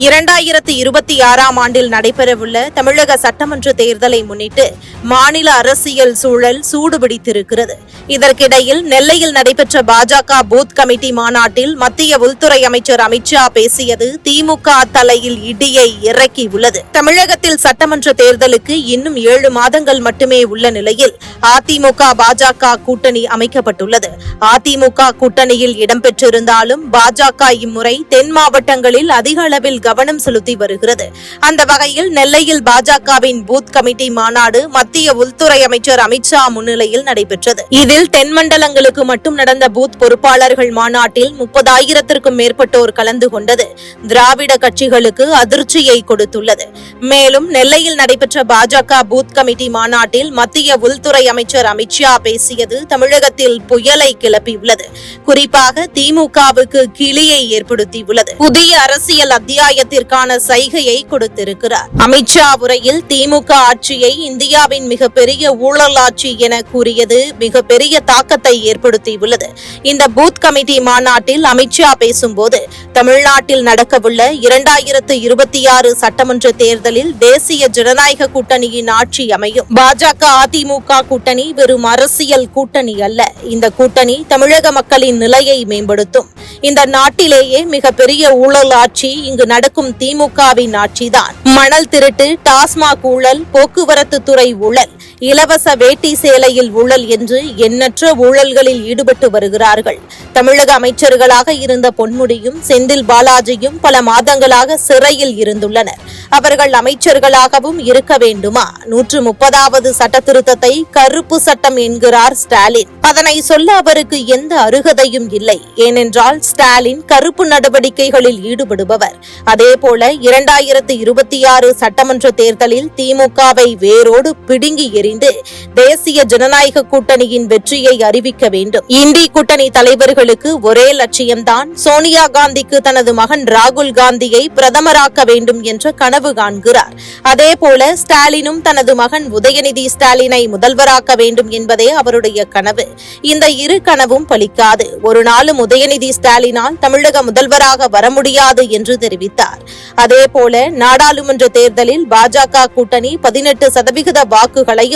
இரண்டாயிரத்து இருபத்தி ஆறாம் ஆண்டில் நடைபெறவுள்ள தமிழக சட்டமன்ற தேர்தலை முன்னிட்டு மாநில அரசியல் சூழல் சூடுபிடித்திருக்கிறது. இதற்கிடையில் நெல்லையில் நடைபெற்ற பாஜக பூத் கமிட்டி மாநாட்டில் மத்திய உள்துறை அமைச்சர் அமித்ஷா பேசியது திமுக தலையில் இடியை இறக்கியுள்ளது. தமிழகத்தில் சட்டமன்ற தேர்தலுக்கு இன்னும் ஏழு மாதங்கள் மட்டுமே உள்ள நிலையில் அதிமுக பாஜக கூட்டணி அமைக்கப்பட்டுள்ளது. அதிமுக கூட்டணியில் இடம்பெற்றிருந்தாலும் பாஜக இம்முறை தென் மாவட்டங்களில் அதிக அளவில் கவனம் செலுத்தி வருகிறது. அந்த வகையில் நெல்லையில் பாஜகவின் பூத் கமிட்டி மாநாடு மத்திய உள்துறை அமைச்சர் அமித்ஷா முன்னிலையில் நடைபெற்றது. இதில் தென்மண்டலங்களுக்கு மட்டும் நடந்த பூத் பொறுப்பாளர்கள் மாநாட்டில் முப்பதாயிரத்திற்கும் மேற்பட்டோர் கலந்து கொண்டது. திராவிட கட்சிகளுக்கு அதிர்ச்சியை கொடுத்துள்ளது. மேலும் நெல்லையில் நடைபெற்ற பாஜக பூத் கமிட்டி மாநாட்டில் மத்திய உள்துறை அமைச்சர் அமித்ஷா பேசியது தமிழகத்தில் புயலை கிளப்பியுள்ளது. குறிப்பாக திமுகவுக்கு கிளியை ஏற்படுத்தியுள்ளது. புதிய அரசியல் அத்தியாயத்திற்கான சைகையை கொடுத்திருக்கிறார். அமித்ஷா உரையில் திமுக ஆட்சியை இந்தியாவின் மிகப்பெரிய ஊழல் ஆட்சி என கூறியது மிகப்பெரிய தாக்கத்தை ஏற்படுத்தியுள்ளது. இந்த பூத் கமிட்டி மாநாட்டில் அமித்ஷா பேசும்போது தமிழ்நாட்டில் நடக்கவுள்ள இரண்டாயிரத்து இருபத்தி ஆறு சட்டமன்ற தேர்தலில் தேசிய ஜனநாயக கூட்டணியின் ஆட்சி அமையும். பாஜக அதிமுக கூட்டணி வெறும் அரசியல் கூட்டணி அல்ல. இந்த கூட்டணி தமிழக மக்களின் நிலையை மேம்படுத்தும். இந்த நாட்டிலேயே மிகப்பெரிய ஊழல் ஆட்சி இங்கு நடக்கும் திமுகவின் ஆட்சிதான். மணல் திருட்டு டாஸ்மாக் ஊழல் போக்குவரத்து துறை ஊழல் இலவச வேட்டி சேலையில் ஊழல் என்று எண்ணற்ற ஊழல்களில் ஈடுபட்டு வருகிறார்கள். தமிழக அமைச்சர்களாக இருந்த பொன்முடியும் செந்தில் பாலாஜியும் பல மாதங்களாக சிறையில் இருந்துள்ளனர். அவர்கள் அமைச்சர்களாகவும் இருக்க வேண்டுமா? நூற்று முப்பதாவது சட்ட திருத்தத்தை கருப்பு சட்டம் என்கிறார் ஸ்டாலின். அதனை சொல்ல அவருக்கு எந்த அருகதையும் இல்லை. ஏனென்றால் ஸ்டாலின் கருப்பு நடவடிக்கைகளில் ஈடுபடுபவர். அதேபோல இரண்டாயிரத்து இருபத்தி ஆறு சட்டமன்ற தேர்தலில் திமுகவை வேரோடு பிடுங்கி எறி தெரிந்து தேசிய ஜனநாயக கூட்டணியின் வெற்றியை அறிவிக்க வேண்டும். இந்தி கூட்டணி தலைவர்களுக்கு ஒரே லட்சியம்தான். சோனியா காந்திக்கு தனது மகன் ராகுல் காந்தியை பிரதமராக்க வேண்டும் என்ற கனவு காண்கிறார். அதேபோல ஸ்டாலினும் தனது மகன் உதயநிதி ஸ்டாலினை முதல்வராக்க வேண்டும் என்பதே அவருடைய கனவு. இந்த இரு கனவும் பலிக்காது. ஒரு நாளும் உதயநிதி ஸ்டாலினால் தமிழக முதல்வராக வர முடியாது என்று தெரிவித்தார். அதேபோல நாடாளுமன்ற தேர்தலில் பாஜக கூட்டணி பதினெட்டு சதவிகித வாக்குகளையும்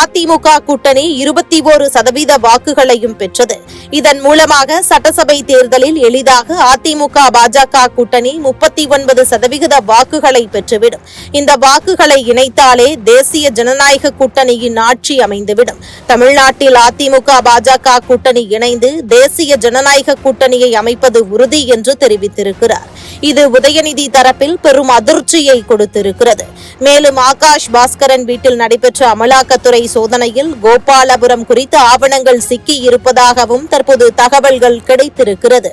அதிமுக கூட்டணி இருபத்தி ஒரு சதவீத வாக்குகளையும் பெற்றது. இதன் மூலமாக சட்டசபை தேர்தலில் எளிதாக அதிமுக பாஜக கூட்டணி முப்பத்தி ஒன்பது சதவிகித வாக்குகளை பெற்றுவிடும். இந்த வாக்குகளை இணைத்தாலே தேசிய ஜனநாயக கூட்டணியின் ஆட்சி அமைந்துவிடும். தமிழ்நாட்டில் அதிமுக பாஜக கூட்டணி இணைந்து தேசிய ஜனநாயக கூட்டணியை அமைப்பது உறுதி என்று தெரிவித்திருக்கிறார். இது உதயநிதி தரப்பில் பெரும் அதிர்ச்சியை கொடுத்திருக்கிறது. மேலும் ஆகாஷ் பாஸ்கரன் வீட்டில் நடைபெற்ற அமலாக்கத்துறை சோதனையில் கோபாலபுரம் குறித்த ஆவணங்கள் சிக்கி இருப்பதாகவும் தற்போது தகவல்கள் கிடைத்திருக்கிறது.